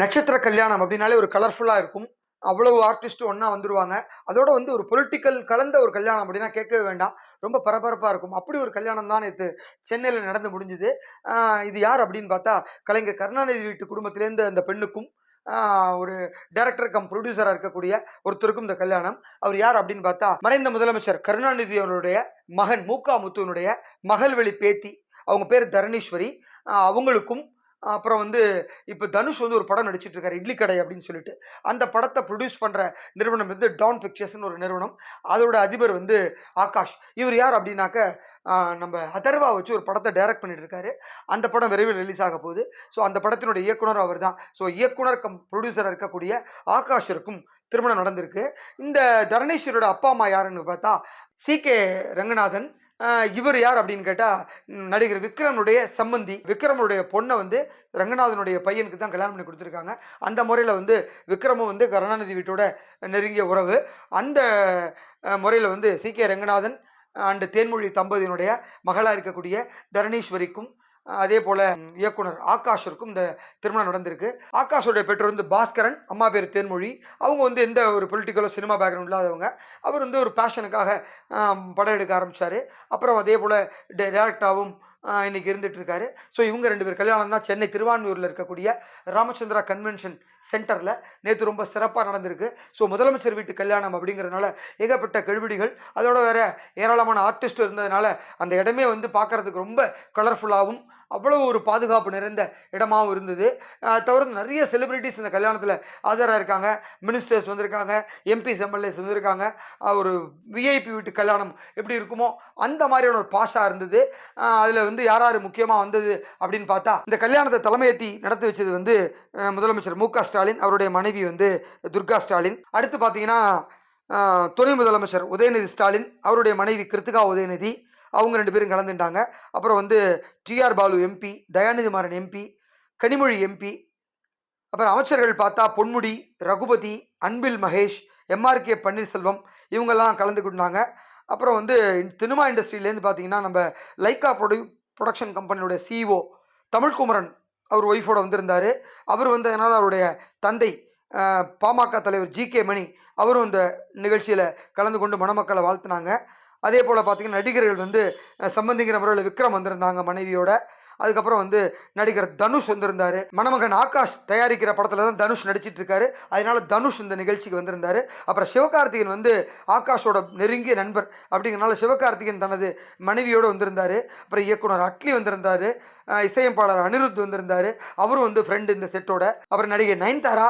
நட்சத்திர கல்யாணம் அப்படின்னாலே ஒரு கலர்ஃபுல்லாக இருக்கும். அவ்வளவு ஆர்டிஸ்ட்டும் ஒன்றா வந்துடுவாங்க அதோட வந்து ஒரு பொலிட்டிக்கல் கலந்த ஒரு கல்யாணம் அப்படின்னா கேட்கவே வேண்டாம். ரொம்ப பரபரப்பாக இருக்கும். அப்படி ஒரு கல்யாணம் தான் நேற்று சென்னையில் நடந்து முடிஞ்சுது. இது யார் அப்படின்னு பார்த்தா கலைஞர் கருணாநிதி வீட்டு குடும்பத்திலேருந்து அந்த பெண்ணுக்கும் ஒரு டைரக்டர் கம் ப்ரொடியூசராக இருக்கக்கூடிய ஒருத்தருக்கும் இந்த கல்யாணம். அவர் யார் அப்படின்னு பார்த்தா மறைந்த முதலமைச்சர் கருணாநிதி அவருடைய மகன் மூக்கா முத்துவனுடைய மகள்வெளி பேத்தி. அவங்க பேர் தரணீஸ்வரி. அவங்களுக்கும் அப்புறம் வந்து இப்போ தனுஷ் வந்து ஒரு படம் நடிச்சிட்டு இருக்காரு இட்லி கடை அப்படின்னு சொல்லிட்டு. அந்த படத்தை ப்ரொடியூஸ் பண்ணுற நிறுவனம் வந்து டான் பிக்சர்ஸ்னு ஒரு நிறுவனம். அதோட அதிபர் வந்து ஆகாஷ். இவர் யார் அப்படின்னாக்க நம்ம அதர்வா வச்சு ஒரு படத்தை டைரக்ட் பண்ணிட்டு இருக்காரு. அந்த படம் விரைவில் ரிலீஸ் ஆக போகுது. ஸோ அந்த படத்தினுடைய இயக்குனர் அவர் தான் ஸோ இயக்குனர் கம் ப்ரொடியூசராக இருக்கக்கூடிய ஆகாஷிற்கும் திருமணம் நடந்திருக்கு. இந்த தரணேஸ்வரோட அப்பா அம்மா யாருன்னு பார்த்தா சி கே ரங்கநாதன் இவர் யார் அப்படின்னு கேட்டால் நடிகர் விக்ரமனுடைய சம்பந்தி. விக்ரமனுடைய பொண்ணை வந்து ரங்கநாதனுடைய பையனுக்கு தான் கல்யாணம் பண்ணி கொடுத்துருக்காங்க. அந்த முறையில் வந்து விக்ரமும் வந்து கருணாநிதி வீட்டோட நெருங்கிய உறவு. அந்த முறையில் வந்து C K Ranganathan and Thenmozhi தம்பதியினுடைய மகளாக இருக்கக்கூடிய தரணீஸ்வரிக்கும் அதே போல் இயக்குனர் ஆகாஷிற்கும் இந்த திருமணம் நடந்திருக்கு. ஆகாஷோடைய பெற்றோர் வந்து பாஸ்கரன் அம்மா பேர் தேன்மொழி. அவங்க வந்து எந்த ஒரு பொலிட்டிக்கலோ சினிமா பேக்ரவுண்ட் இல்லாதவங்க. அவர் வந்து ஒரு பேஷனுக்காக படம் எடுக்க ஆரம்பித்தார் அப்புறம் அதே போல் டேரக்டாகவும் இன்றைக்கி இருந்துகிட்ருக்காரு ஸோ இவங்க ரெண்டு பேர் கல்யாணம் தான் சென்னை திருவான்மியூரில் இருக்கக்கூடிய ராமச்சந்திரா கன்வென்ஷன் சென்டரில் நேற்று ரொம்ப சிறப்பாக நடந்திருக்கு. ஸோ முதலமைச்சர் வீட்டு கல்யாணம் அப்படிங்கிறதுனால ஏகப்பட்ட கெடுபிடிகள் அதோட வேற ஏராளமான ஆர்டிஸ்ட் இருந்ததுனால அந்த இடமே வந்து பார்க்கறதுக்கு ரொம்ப கலர்ஃபுல்லாகவும் அவ்வளோ ஒரு பாதுகாப்பு நிறைந்த இடமாவும் இருந்தது. தவிர நிறைய செலிப்ரிட்டிஸ் இந்த கல்யாணத்தில் ஆஜராக இருக்காங்க. மினிஸ்டர்ஸ் வந்திருக்காங்க எம்பிஸ் எம்எல்ஏஸ் வந்திருக்காங்க. ஒரு விஐபி வீட்டு கல்யாணம் எப்படி இருக்குமோ அந்த மாதிரியான ஒரு பாஷா இருந்தது. அதில் வந்து யார் யார் முக்கியமாக வந்தது அப்படின்னு பார்த்தா இந்த கல்யாணத்தை தலைமையேற்றி நடத்தி வச்சது வந்து முதலமைச்சர் மு க ஸ்டாலின் அவருடைய மனைவி வந்து துர்கா ஸ்டாலின். அடுத்து பார்த்தீங்கன்னா துணை முதலமைச்சர் உதயநிதி ஸ்டாலின் அவருடைய மனைவி கிருத்திகா உதயநிதி அவங்க ரெண்டு பேரும் கலந்துட்டாங்க. அப்புறம் வந்து T R Balu MP Dayanidhi Maran MP Kanimozhi MP அப்புறம் அமைச்சர்கள் பார்த்தா Ponmudi Raghupathi Anbil Mahesh M R K Panneerselvam இவங்கெல்லாம் கலந்துக்கிட்டாங்க அப்புறம் வந்து சினிமா இண்டஸ்ட்ரியிலேருந்து பார்த்தீங்கன்னா நம்ம லைக்கா ப்ரொடியூ ப்ரொடக்ஷன் கம்பெனியோட சிஇஓ தமிழ்குமரன் அவர் ஒய்ஃபோட வந்திருந்தார். அவர் வந்ததுனால அவருடைய தந்தை பாமக தலைவர் ஜி கே மணி அவரும் இந்த நிகழ்ச்சியில் கலந்து கொண்டு மணமக்களை வாழ்த்துனாங்க. அதே போல் பார்த்தீங்கன்னா நடிகர்கள் வந்து சம்பந்திங்கிற முறையில் விக்ரம் வந்திருந்தாங்க மனைவியோட. அதுக்கப்புறம் வந்து நடிகர் தனுஷ் வந்திருந்தார். மணமகன் ஆகாஷ் தயாரிக்கிற படத்தில் தான் தனுஷ் நடிச்சிட்டு இருக்காரு அதனால தனுஷ் இந்த நிகழ்ச்சிக்கு வந்திருந்தாரு. அப்புறம் சிவகார்த்திகேயன் வந்து ஆகாஷோட நெருங்கிய நண்பர் அப்படிங்கிறனால சிவகார்த்திகேயன் தனது மனைவியோடு வந்திருந்தார். அப்புறம் இயக்குனர் அட்லி வந்திருந்தாரு. இசையமைப்பாளர் அனிருத் வந்திருந்தாரு. அவரும் வந்து ஃப்ரெண்டு இந்த செட்டோட. அப்புறம் நடிகை நயன்தாரா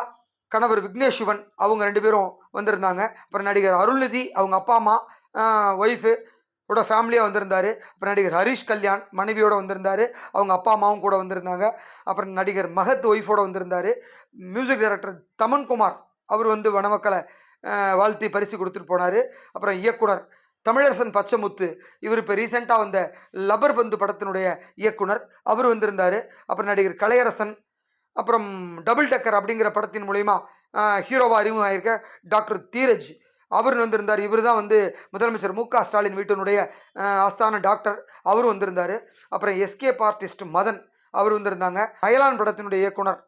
கணவர் விக்னேஷ் சிவன் அவங்க ரெண்டு பேரும் வந்திருந்தாங்க. அப்புறம் நடிகர் அருள்நிதி அவங்க அப்பா அம்மா ஒய்ஃபு கூட ஃபேமிலியாக வந்திருந்தார். அப்புறம் நடிகர் ஹரிஷ் கல்யாண் மனைவியோடு வந்திருந்தார். அவங்க அப்பா அம்மாவும் கூட வந்திருந்தாங்க. அப்புறம் நடிகர் மகத் ஒய்ஃபோட வந்திருந்தாரு. மியூசிக் டைரக்டர் தமன்குமார் அவர் வந்து வனமக்களை வாழ்த்தி பரிசு கொடுத்துட்டு போனார். அப்புறம் இயக்குனர் தமிழரசன் பச்சமுத்து இவர் இப்போ ரீசெண்டாக வந்த லபர் பந்து படத்தினுடைய இயக்குனர் அவர் வந்திருந்தார். அப்புறம் நடிகர் கலையரசன் அப்புறம் டபுள் டக்கர் அப்படிங்கிற படத்தின் மூலயமா ஹீரோவாக அறிமுகமாயிருக்க டாக்டர் தீரஜ். அவர் வந்திருந்தார். இவர் தான் வந்து முதலமைச்சர் மு க. ஸ்டாலின் வீட்டினுடைய ஆஸ்தான டாக்டர். அவரும் வந்திருந்தார். அப்புறம் எஸ்கேப் ஆர்டிஸ்ட் மதன் அவர் வந்திருந்தாங்க. அயலான் படத்தினுடைய இயக்குனர்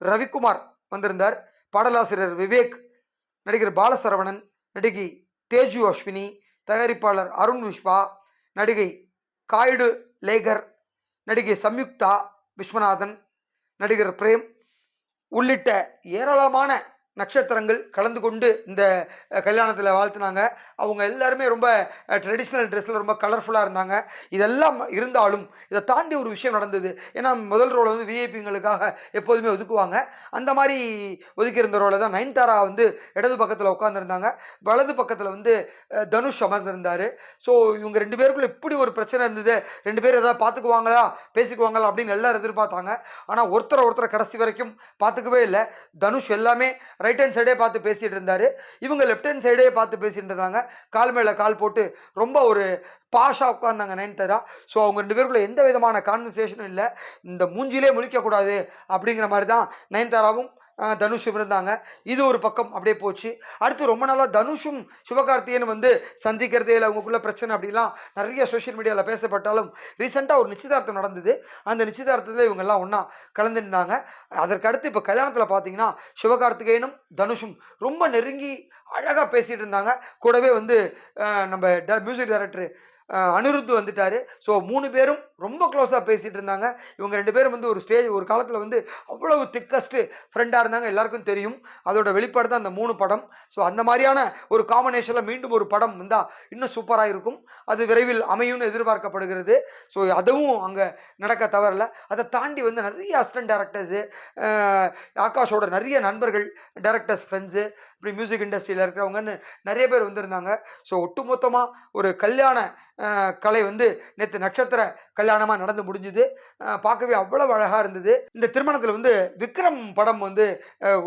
ரவிக்குமார் வந்திருந்தார். பாடலாசிரியர் விவேக் நடிகர் பாலசரவணன் நடிகை தேஜு அஸ்வினி தயாரிப்பாளர் அருண் விஸ்வா நடிகை காய்டு லேகர் நடிகை சம்யுக்தா விஸ்வநாதன் நடிகர் பிரேம் உள்ளிட்ட ஏராளமான நட்சத்திரங்கள் கலந்து கொண்டு இந்த கல்யாணத்தில் வாழ்த்துனாங்க. அவங்க எல்லாருமே ரொம்ப ட்ரெடிஷ்னல் ட்ரெஸ்ஸில் ரொம்ப கலர்ஃபுல்லாக இருந்தாங்க. இதெல்லாம் இருந்தாலும் இதை தாண்டி ஒரு விஷயம் நடந்தது. ஏன்னா முதல் ரோலை வந்து விஐபிங்களுக்காக எப்போதுமே ஒதுக்குவாங்க. அந்த மாதிரி ஒதுக்கியிருந்த ரோலை தான் நயன்தாரா வந்து இடது பக்கத்தில் உட்காந்துருந்தாங்க வலது பக்கத்தில் வந்து தனுஷ் அமர்ந்திருந்தார். ஸோ இவங்க ரெண்டு பேருக்குள்ளே இப்படி ஒரு பிரச்சனை இருந்தது. ரெண்டு பேரும் எதாவது பார்த்துக்குவாங்களா பேசிக்குவாங்களா? அப்படின்னு எல்லாரும் எதிர்பார்த்தாங்க. ஆனால் ஒருத்தரை ஒருத்தரை கடைசி வரைக்கும் பார்த்துக்கவே இல்லை. தனுஷ் எல்லாமே ரைட் ஹேண்ட் சைடே பார்த்து பேசிகிட்டு இருந்தார். இவங்க லெஃப்ட் ஹேண்ட் சைடே பார்த்து பேசிட்டு இருந்தாங்க. கால் மேலே கால் போட்டு ரொம்ப ஒரு பாஷா உட்காந்தாங்க நயன்தாரா. ஸோ அவங்க ரெண்டு பேருக்குள்ள எந்த விதமான கான்வர்சேஷனும் இல்லை. இந்த மூஞ்சிலே முழிக்கக்கூடாது அப்படிங்கிற மாதிரி தான் நயன்தாராவும் தனுஷும் இருந்தாங்க. இது ஒரு பக்கம் அப்படியே போச்சு. அடுத்து ரொம்ப நாளாக தனுஷும் சிவகார்த்திகேயன் வந்து சந்திக்கிறதே இல்லை அவங்களுக்குள்ள பிரச்சனை அப்படிலாம் நிறைய சோஷியல் மீடியாவில் பேசப்பட்டாலும் ரீசெண்டாக ஒரு நிச்சயதார்த்தம் நடந்தது. அந்த நிச்சயதார்த்தத்தில் இவங்கெல்லாம் ஒன்றா கலந்துருந்தாங்க. அதற்கு அடுத்து இப்போ கல்யாணத்தில் பார்த்தீங்கன்னா சிவகார்த்திகேயனும் தனுஷும் ரொம்ப நெருங்கி அழகாக பேசிகிட்டு இருந்தாங்க. கூடவே வந்து நம்ம ட மியூசிக் டைரக்டர் அனிருத் வந்துட்டார். ஸோ மூணு பேரும் ரொம்ப க்ளோஸாக பேசிகிட்டு இருந்தாங்க. இவங்க ரெண்டு பேரும் வந்து ஒரு ஸ்டேஜ் ஒரு காலத்தில் வந்து அவ்வளவு திக்கஸ்ட்டு ஃப்ரெண்டாக இருந்தாங்க. எல்லாருக்கும் தெரியும். அதோட வெளிப்பாடு தான் அந்த மூணு படம். ஸோ அந்த மாதிரியான ஒரு காம்பினேஷனில் மீண்டும் ஒரு படம் வந்தால் இன்னும் சூப்பராக இருக்கும். அது விரைவில் அமையும்னு எதிர்பார்க்கப்படுகிறது. ஸோ அதுவும் அங்கே நடக்க தவறல. அதை தாண்டி வந்து நிறைய அசிஸ்டன்ட் டேரக்டர்ஸு ஆகாஷோட நிறைய நண்பர்கள் டேரக்டர்ஸ் ஃப்ரெண்ட்ஸு இப்படி மியூசிக் இண்டஸ்ட்ரியில் இருக்கிறவங்கன்னு நிறைய பேர் வந்திருந்தாங்க. ஸோ ஒட்டுமொத்தமாக ஒரு கல்யாண கலை வந்து நேற்று நட்சத்திர கல்யாணமாக நடந்து முடிஞ்சுது. பார்க்கவே அவ்வளோ அழகாக இருந்தது. இந்த திருமணத்தில் வந்து விக்ரம் படம் வந்து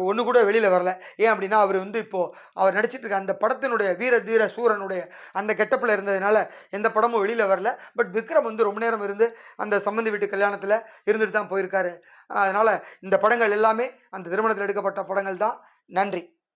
ஒன்று கூட வெளியில் வரல. ஏன் அப்படின்னா அவர் வந்து இப்போது அவர் நடிச்சிட்டு இருக்க அந்த படத்தினுடைய வீர தீர சூரனுடைய அந்த கெட்டப்பில் இருந்ததுனால எந்த படமும் வெளியில் வரல. பட் விக்ரம் வந்து ரொம்ப நேரம் இருந்து அந்த சம்மந்தி வீட்டு கல்யாணத்தில் இருந்துட்டு தான் போயிருக்காரு. அதனால் இந்த படங்கள் எல்லாமே அந்த திருமணத்தில் எடுக்கப்பட்ட படங்கள் தான். நன்றி.